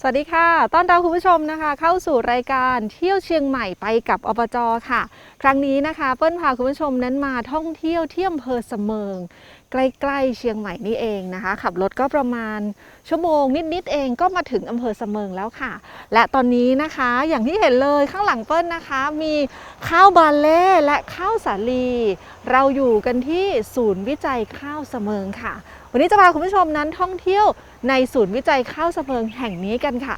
สวัสดีค่ะ ต้อนรับคุณผู้ชมนะคะ เข้าสู่รายการเที่ยวเชียงใหม่ไปกับอบจค่ะ ครั้งนี้นะคะเปิ้ลพาคุณผู้ชมนั้นมาท่องเที่ยวที่อำเภอเสมิงใกล้ๆเชียงใหม่นี่เองนะคะ ขับรถก็ประมาณชั่วโมงนิดๆเองก็มาถึงอำเภอเสมิงแล้วค่ะ และตอนนี้นะคะอย่างที่เห็นเลยข้างหลังเปิ้ลนะคะ มีข้าวบาเล่และข้าวสาลี เราอยู่กันที่ศูนย์วิจัยข้าวเสมิงค่ะวันนี้จะพาคุณผู้ชมนั้นท่องเที่ยวในศูนย์วิจัยข้าวเสมิงแห่งนี้กันค่ะ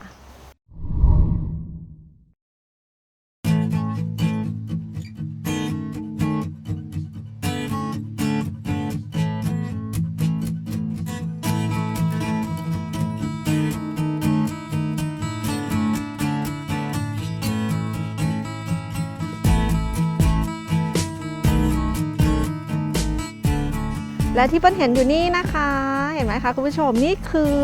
และที่เปิ้ลเห็นอยู่นี่นะคะ เห็นไหมคะคุณผู้ชมนี่คือ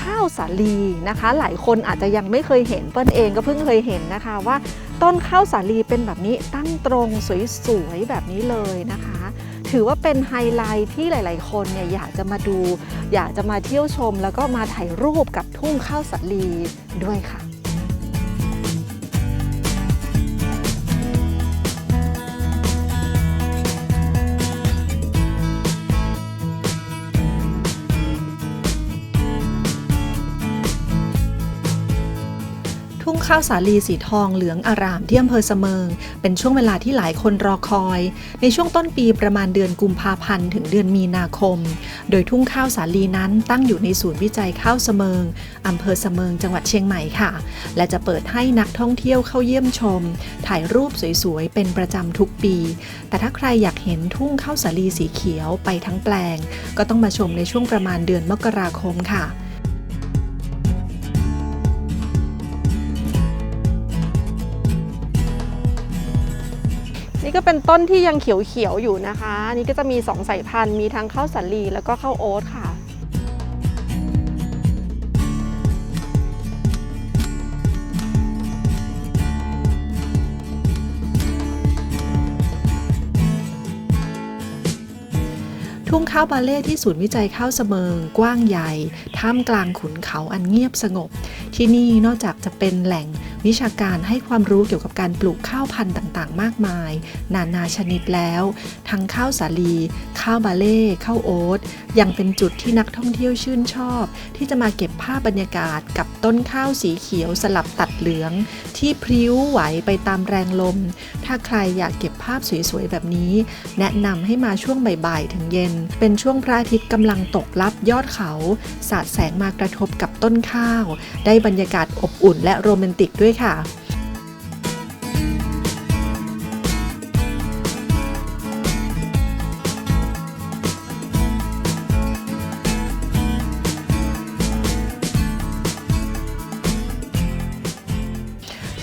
ข้าวสาลีนะคะ หลายคนอาจจะยังไม่เคยเห็นเปิ้ลเองก็เพิ่งเคยเห็นนะคะว่าต้นข้าวสาลีเป็นแบบนี้ตั้งตรงสวยๆแบบนี้เลยนะคะ ถือว่าเป็นไฮไลท์ที่หลาย ๆ คนเนี่ยอยากจะมาดู อยากจะมาเที่ยวชม แล้วก็มาถ่ายรูปกับทุ่งข้าวสาลีด้วยค่ะ ข้าวสาลีสีทองเหลืองอารามที่อำเภอเสมิง เป็นช่วงเวลาที่หลายคนรอคอย ในช่วงต้นปีประมาณเดือนกุมภาพันธ์ถึงเดือนมีนาคม โดยทุ่งข้าวสาลีนั้นตั้งอยู่ในศูนย์วิจัยข้าวเสมิงอำเภอเสมิงจังหวัดเชียงใหม่ค่ะ และจะเปิดให้นักท่องเที่ยวเข้าเยี่ยมชม ถ่ายรูปสวยๆเป็นประจำทุกปี แต่ถ้าใครอยากเห็นทุ่งข้าวสาลีสีเขียวไปทั้งแปลง ก็ต้องมาชมในช่วงประมาณเดือนมกราคมค่ะ นี่ก็เป็นต้นที่ยังเขียวๆอยู่นะคะนี่ก็จะมี 2 สายพันธุ์มีทั้งข้าวสาลีแล้วก็ข้าวโอ๊ตค่ะทุ่งข้าวบาเล่ที่ศูนย์วิจัยข้าวเสมิงกว้างใหญ่ ท่ามกลางขุนเขาอันเงียบสงบ ที่นี่นอกจากจะเป็นแหล่ง วิชาการให้ความรู้เกี่ยวกับการปลูกข้าวพันธุ์ต่างๆ มากมาย นานาชนิดแล้ว ทั้งข้าวสาลี ข้าวบาเล่ ข้าวโอ๊ตยังเป็นจุดที่นักท่องเที่ยวชื่นชอบ ที่จะมาเก็บภาพบรรยากาศกับต้นข้าวสีเขียวสลับตัดเหลือง ที่พริ้วไหวไปตามแรงลม ถ้าใครอยากเก็บภาพสวยๆแบบนี้ แนะนำให้มาช่วงบ่ายๆถึงเย็น เป็นช่วงพระอาทิตย์กำลังตกลับยอดเขา สาดแสงมากระทบกับต้นข้าว ได้บรรยากาศอบอุ่นและโรแมนติกด้วยค่ะ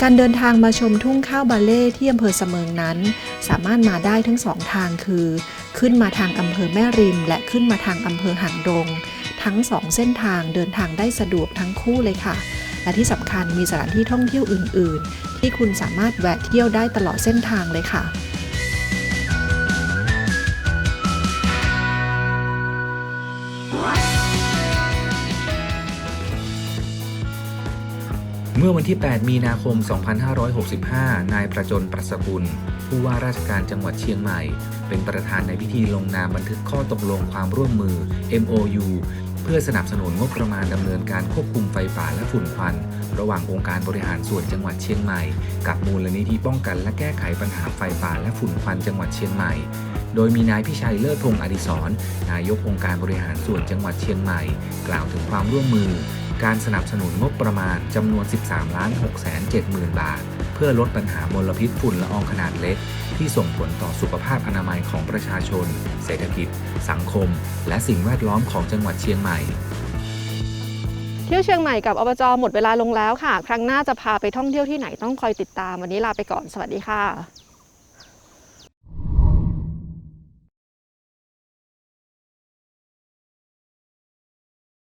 การเดินทางมาชมทุ่งข้าวบาเล่ที่อำเภอเสมิงนั้น สามารถมาได้ทั้งสองทางคือ ขึ้นมาทางอำเภอแม่ริม และขึ้นมาทางอำเภอหางดง ทั้งสองเส้นทางเดินทางได้สะดวกทั้งคู่เลยค่ะ และที่สำคัญมีสถานที่ท่องเที่ยวอื่น ๆ ที่คุณสามารถแวะเที่ยวได้ตลอดเส้นทางเลยค่ะเมื่อวันที่ 8 มีนาคม 2565 นายประจนประสกุล ผู้ว่าราชการจังหวัดเชียงใหม่ เป็นประธานในพิธีลงนามบันทึกข้อตกลงความร่วมมือ MOU พื่อสนับสนุนงบประมาณดำเนินการควบคุมไฟป่าและฝุ่นควัน ระหว่างองค์การบริหารส่วนจังหวัดเชียงใหม่ กับมูลนิธิป้องกันและแก้ไขปัญหาไฟป่าและฝุ่นควันจังหวัดเชียงใหม่ โดยมีนายพิชัยเลิศพงศ์อดิศรนายกองค์การบริหารส่วนจังหวัดเชียงใหม่ กล่าวถึงความร่วมมือ การสนับสนุนงบประมาณจำนวน 13 ล้าน6แสน7หมื่นบาท เพื่อลดปัญหามลพิษฝุ่นละอองขนาดเล็ก ที่ส่งผลต่อสุขภาพอนามัยของประชาชน เศรษฐกิจ สังคม และสิ่งแวดล้อมของจังหวัดเชียงใหม่เที่ยวเชียงใหม่กับอบจหมดเวลาลงแล้วค่ะ ครั้งหน้าจะพาไปท่องเที่ยวที่ไหนต้องคอยติดตาม วันนี้ลาไปก่อน สวัสดีค่ะ